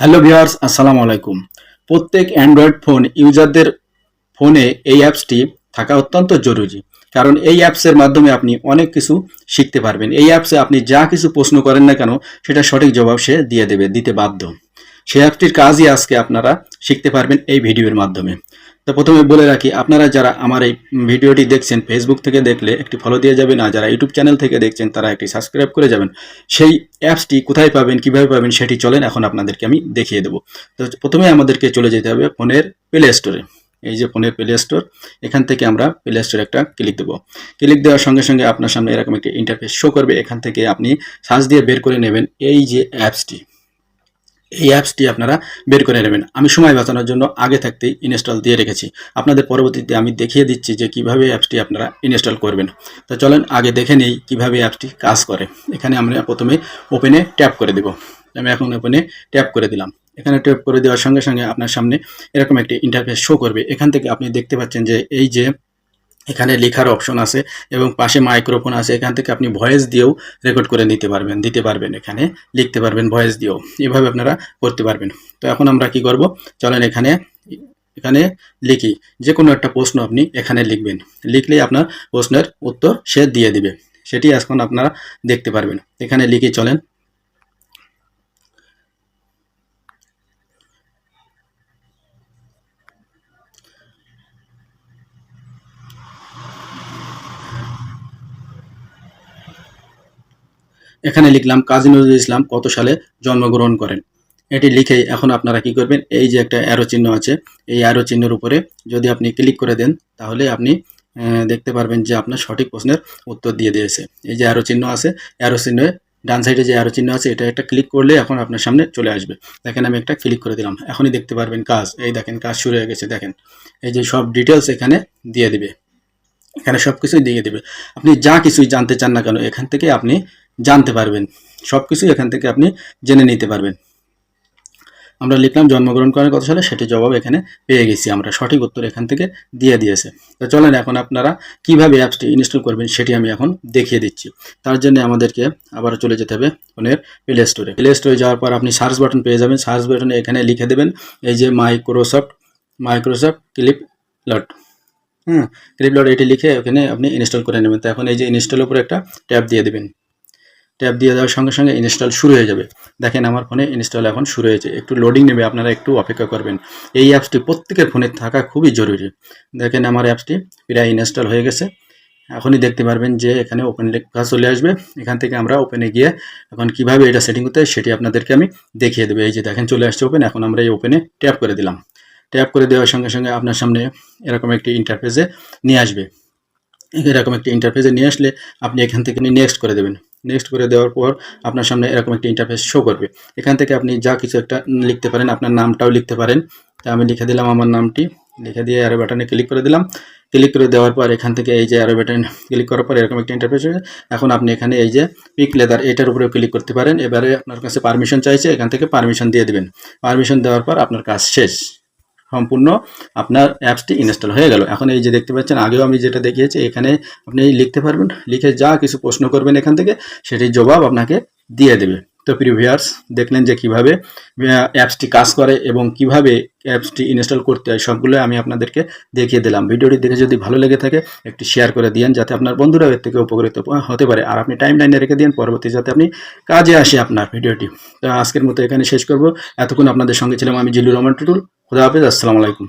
Hello viewers আসসালামু আলাইকুম। প্রত্যেক অ্যান্ড্রয়েড ফোন ইউজারদের ফোনে এই অ্যাপসটি থাকা অত্যন্ত জরুরি, কারণ এই অ্যাপসের মাধ্যমে আপনি অনেক কিছু শিখতে পারবেন। এই অ্যাপসে আপনি যা কিছু প্রশ্ন করেন না কেন, সেটা সঠিক জবাব সে দিয়ে দেবে, দিতে বাধ্য। সেই অ্যাপটির কাজই আজকে আপনারা শিখতে পারবেন এই ভিডিওর মাধ্যমে। তো প্রথমে বলে রাখি, আপনারা যারা আমার এই ভিডিওটি দেখছেন ফেসবুক থেকে দেখলে একটি ফলো দিয়ে যাবেন, আর যারা ইউটিউব চ্যানেল থেকে দেখছেন, তারা একটি সাবস্ক্রাইব করে যাবেন। সেই অ্যাপসটি কোথায় পাবেন, কীভাবে পাবেন সেটি চলেন, এখন আপনাদেরকে আমি দেখিয়ে দেবো। তো প্রথমে আমাদেরকে চলে যেতে হবে ফোনের প্লে স্টোরে এই যে ফোনের প্লে স্টোর এখান থেকে আমরা প্লে স্টোরে একটা ক্লিক দেবো। ক্লিক দেওয়ার সঙ্গে সঙ্গে আপনার সামনে এরকম একটি ইন্টারফেস শো করবে। এখান থেকে আপনি সার্চ দিয়ে বের করে নেবেন এই যে অ্যাপসটি। এই অ্যাপসটি আপনারা বের করে নেবেন। আমি সময় বাঁচানোর জন্য আগে থাকতেই ইনস্টল দিয়ে রেখেছি। আপনাদের পরবর্তীতে আমি দেখিয়ে দিচ্ছি যে কীভাবে অ্যাপসটি আপনারা ইনস্টল করবেন। তো চলেন আগে দেখে নেই কীভাবে অ্যাপসটি কাজ করে। এখানে আমরা প্রথমে ওপেনে ট্যাপ করে দেব। আমি এখন ওপেনে ট্যাপ করে দিলাম। এখানে ট্যাপ করে দেওয়ার সঙ্গে সঙ্গে আপনার সামনে এরকম একটি ইন্টারফেস শো করবে। এখান থেকে আপনি দেখতে পাচ্ছেন যে এই যে এখানে লেখার অপশন আছে এবং পাশে মাইক্রোফোন আছে, এখান থেকে আপনি ভয়েস দিয়েও রেকর্ড করে নিতে পারবেন, দিতে পারবেন এখানে, লিখতে পারবেন ভয়েস দিয়েও। এভাবে আপনারা করতে পারবেন। তো এখন আমরা কি করব? চলেন এখানে এখানে লিখি। যে কোনো একটা প্রশ্ন আপনি এখানে লিখবেন। লিখলেই আপনার প্রশ্নের উত্তর সে দিয়ে দিবে। সেটি এখন আপনারা দেখতে পারবেন। এখানে লিখে চলেন। এখানে লিখলাম কাজী নজরুল ইসলাম কত সালে জন্মগ্রহণ করেন। এটি লিখে এখন আপনারা কি করবেন? এই যে একটা অ্যারো চিহ্ন আছে, এই অ্যারো চিহ্নের উপরে যদি আপনি ক্লিক করে দেন, তাহলে আপনি দেখতে পারবেন যে আপনার সঠিক প্রশ্নের উত্তর দিয়ে দিয়েছে। এই যে অ্যারো চিহ্ন আছে অ্যারো চিহ্নে ডান সাইডে যে অ্যারো চিহ্ন আছে, এটা একটা ক্লিক করলে এখন আপনার সামনে চলে আসবে। দেখেন আমি একটা ক্লিক করে দিলাম। এখনই দেখতে পারবেন কাজ। এই দেখেন, কাজ শুরু হয়ে গেছে, দেখেন। এই যে সব ডিটেলস এখানে দিয়ে দিবে। এখানে সব কিছুই দিয়ে দেবে। আপনি যা কিছুই জানতে চান না কেন, এখান থেকে আপনি জানতে পারবেন। সব কিছুই এখান থেকে আপনি জেনে নিতে পারবেন। আমরা লিখলাম, জন্মগ্রহণ করার কত সালে সেটি জবাব এখানে পেয়ে গেছি আমরা। সঠিক উত্তর এখান থেকে দিয়ে দিয়েছে। তো চলেন এখন আপনারা কীভাবে অ্যাপসটি ইনস্টল করবেন সেটি আমি এখন দেখিয়ে দিচ্ছি। তার জন্য আমাদেরকে আবার চলে যেতে হবে ফোনের প্লে স্টোরে প্লে স্টোরে যাওয়ার পর আপনি সার্চ বাটন পেয়ে যাবেন। সার্চ বাটনে এখানে লিখে দেবেন, এই যে মাইক্রোসফট মাইক্রোসফট ক্লিপ লট হুম ক্লিপলট এটি লিখে ওখানে আপনি ইনস্টল করে নেবেন। তো এখন এই যে ইনস্টলের উপরে একটা ট্যাপ দিয়ে দেবেন। ট্যাপ দিয়ে দেওয়ার সঙ্গে সঙ্গে ইনস্টল শুরু হয়ে যাবে। দেখেন আমার ফোনে ইনস্টল এখন শুরু হয়েছে। একটু লোডিং নেবে, আপনারা একটু অপেক্ষা করবেন। এই অ্যাপসটি প্রত্যেকের ফোনে থাকা খুবই জরুরি। দেখেন আমার অ্যাপসটি প্রায় ইনস্টল হয়ে গেছে। এখনই দেখতে পারবেন যে এখানে ওপেন লেখা চলে আসবে। এখান থেকে আমরা ওপেনে গিয়ে এখন কীভাবে এটা সেটিং করতে হয় সেটি আপনাদেরকে আমি দেখিয়ে দেবো। এই যে দেখেন চলে আসছে ওপেন এখন আমরা এই ওপেনে ট্যাপ করে দিলাম। ট্যাপ করে দেওয়ার সঙ্গে সঙ্গে আপনার সামনে এরকম একটি ইন্টারফেসে নিয়ে আসবে। এরকম একটি ইন্টারফেসে নিয়ে আসলে আপনি এখান থেকে নেক্সট করে দেবেন। নেক্সট করে দেওয়ার পর আপনার সামনে এরকম একটি ইন্টারফেস শো করবে। এখান থেকে আপনি যা কিছু একটা লিখতে পারেন, আপনার নামটাও লিখতে পারেন। তা আমি লিখে দিলাম আমার নামটি। লিখে দিয়ে অ্যারো বাটনে ক্লিক করে দিলাম। ক্লিক করে দেওয়ার পর এখান থেকে এই যে অ্যারো বাটন ক্লিক করার পর এরকম একটা ইন্টারফেস এখন আপনি এখানে এই যে পিক লেদার এটার উপরে ক্লিক করতে পারেন। এবারে আপনার কাছে পারমিশন চাইছে, এখান থেকে পারমিশন দিয়ে দিবেন। পারমিশন দেওয়ার পর আপনার কাজ শেষ। সম্পূর্ণ আপনার অ্যাপসটি ইনস্টল হয়ে গেল। এখন এই যে দেখতে পাচ্ছেন, আগেও আমি যেটা দেখিয়েছি, এখানে আপনি লিখতে পারবেন, লিখে যা কিছু প্রশ্ন করবেন এখান থেকে, সেটির জবাব আপনাকে দিয়ে দেবে। তো প্রিয় ভিউয়ার্স, দেখলেন যে কীভাবে অ্যাপসটি কাজ করে এবং কীভাবে অ্যাপসটি ইনস্টল করতে হয়, সবগুলো আমি আপনাদেরকে দেখিয়ে দিলাম। ভিডিওটি দেখে যদি ভালো লেগে থাকে, একটি শেয়ার করে দিন যাতে আপনার বন্ধুরাও এর থেকে উপকৃত হতে পারে। আর আপনি টাইম লাইনে রেখে দিন পরবর্তী যাতে আপনি কাজে আসে আপনার ভিডিওটি। তো আজকের মতো এখানে শেষ করব। এতক্ষণ আপনাদের সঙ্গে ছিলাম আমি জিল্লুর রহমান টুটুল। খুদা হাফেজ, আসসালামু আলাইকুম।